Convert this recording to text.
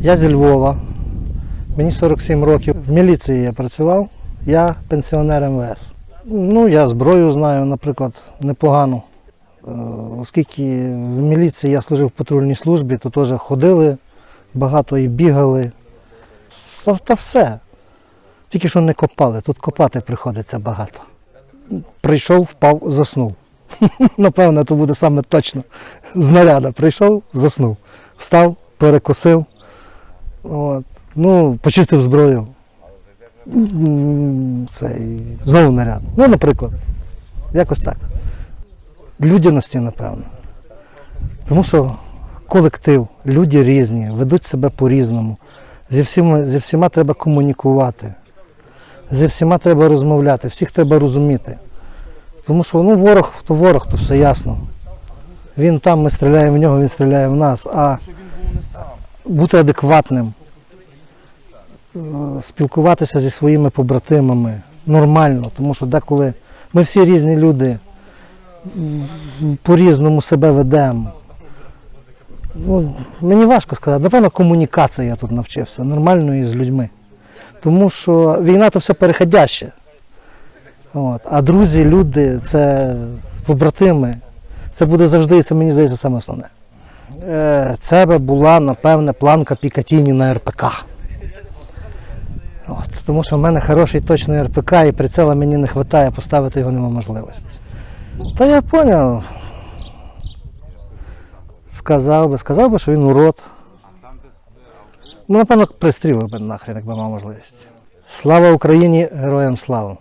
Я зі Львова. Мені 47 років. В міліції я працював. Я пенсіонер МВС. Ну, я зброю знаю, наприклад, непогану. Е, Оскільки в міліції я служив в патрульній службі, то теж ходили, багато і бігали. Та, все. Тільки що не копали. Тут копати приходиться багато. Прийшов, впав, заснув. Напевно, то буде саме точно. Знаряда прийшов, заснув. Встав, перекосив, от. ну, почистив зброю. М, Це і знову наряд. Ну, наприклад, якось так. Людяності, напевно. Тому що колектив, люди різні, ведуть себе по-різному. Зі всіма, зі всіма треба комунікувати. Зі всіма треба розмовляти, всіх треба розуміти. Тому що ну, ворог то ворог, то все ясно. Він там, ми стріляємо в нього, він стріляє в нас. А бути адекватним, е, спілкуватися зі своїми побратимами нормально, тому що деколи ми всі різні люди, по-різному себе ведемо. Ну, мені важко сказати. Напевно, комунікація я тут навчився, нормальної з людьми. Тому що війна то все переходяще. От. А друзі, люди, це побратими. Це буде завжди, і це мені здається саме основне. Е, Це би була, напевне, планка Пікатіні на РПК. От, тому що в мене хороший точний РПК, і прицела мені не вистачає, поставити його нема можливості. Та я зрозумів. Сказав би, сказав би, що він урод. Ну, напевно, пристрілив би нахрен, якби мав можливість. Слава Україні, героям слава!